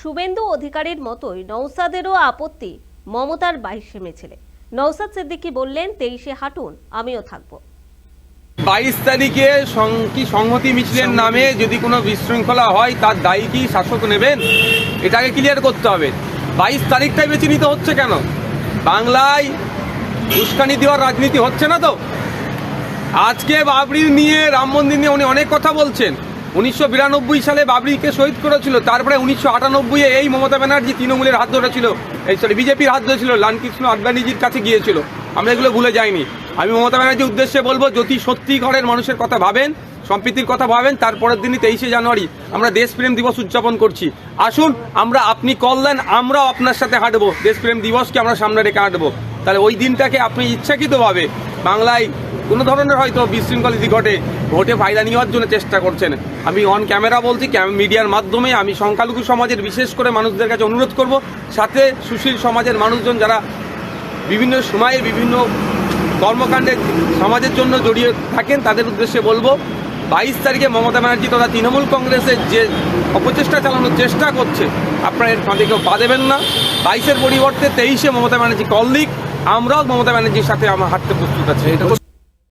শুভেন্দু অধিকারীর মতোই নৌসাদেরও আপত্তি মমতার বাইশে মিছিলে। নৌসাদ সিদ্দিকী বললেন, তেইশে হাঁটুন, আমিও থাকব। বাইশ তারিখে কি সংহতি মিছিলের নামে যদি কোনো বিশৃঙ্খলা হয়, তার দায়ী কি শাসক নেবেন? এটাকে ক্লিয়ার করতে হবে। বাইশ তারিখটাই বেছে নিতে হচ্ছে কেন? বাংলায় উস্কানি দেওয়ার রাজনীতি হচ্ছে না তো? আজকে বাবরি নিয়ে রাম মন্দির নিয়ে উনি অনেক কথা বলছেন। উনিশশো বিরানব্বই সালে বাবরিকে শহীদ করেছিল। তারপরে উনিশশো আটানব্বই এই মমতা ব্যানার্জি তৃণমূলের হাত ধরেছিল। এই সরি বিজেপির হাত ধরেছিল। লালকৃষ্ণ আডবাণীজির কাছে গিয়েছিল। আমরা এগুলো ভুলে যাইনি। আমি মমতা ব্যানার্জির উদ্দেশ্যে বলব, যদি সত্যি ঘরের মানুষের কথা ভাবেন, সম্প্রীতির কথা ভাবেন, তারপরের দিনই তেইশে জানুয়ারি আমরা দেশপ্রেম দিবস উদযাপন করছি। আসুন, আমরা আপনি কল দেন আমরাও আপনার সাথে হাঁটবো। দেশপ্রেম দিবসকে আমরা সামনে রেখে হাঁটবো। তাহলে ওই দিনটাকে আপনি ইচ্ছাকৃতভাবে বাংলায় কোনো ধরনের হয়তো বিশৃঙ্খল যদি ঘটে, ভোটে ফায়দা নেওয়ার জন্য চেষ্টা করছেন। আমি অন ক্যামেরা বলছি মিডিয়ার মাধ্যমে আমি সংখ্যালঘু সমাজের বিশেষ করে মানুষদের কাছে অনুরোধ করব, সাথে সুশীল সমাজের মানুষজন যারা বিভিন্ন সময়ে বিভিন্ন কর্মকাণ্ডে সমাজের জন্য জড়িয়ে থাকেন, তাদের উদ্দেশ্যে বলব, বাইশ তারিখে মমতা ব্যানার্জি তথা তৃণমূল কংগ্রেসের যে অপচেষ্টা চালানোর চেষ্টা করছে, আপনারা এর ফাঁদে কেউ পা দেবেন না। বাইশের পরিবর্তে তেইশে মমতা ব্যানার্জি কল দিক আমরাও মমতা ব্যানার্জির সাথে আমার হাঁটতে প্রস্তুত আছে। এটা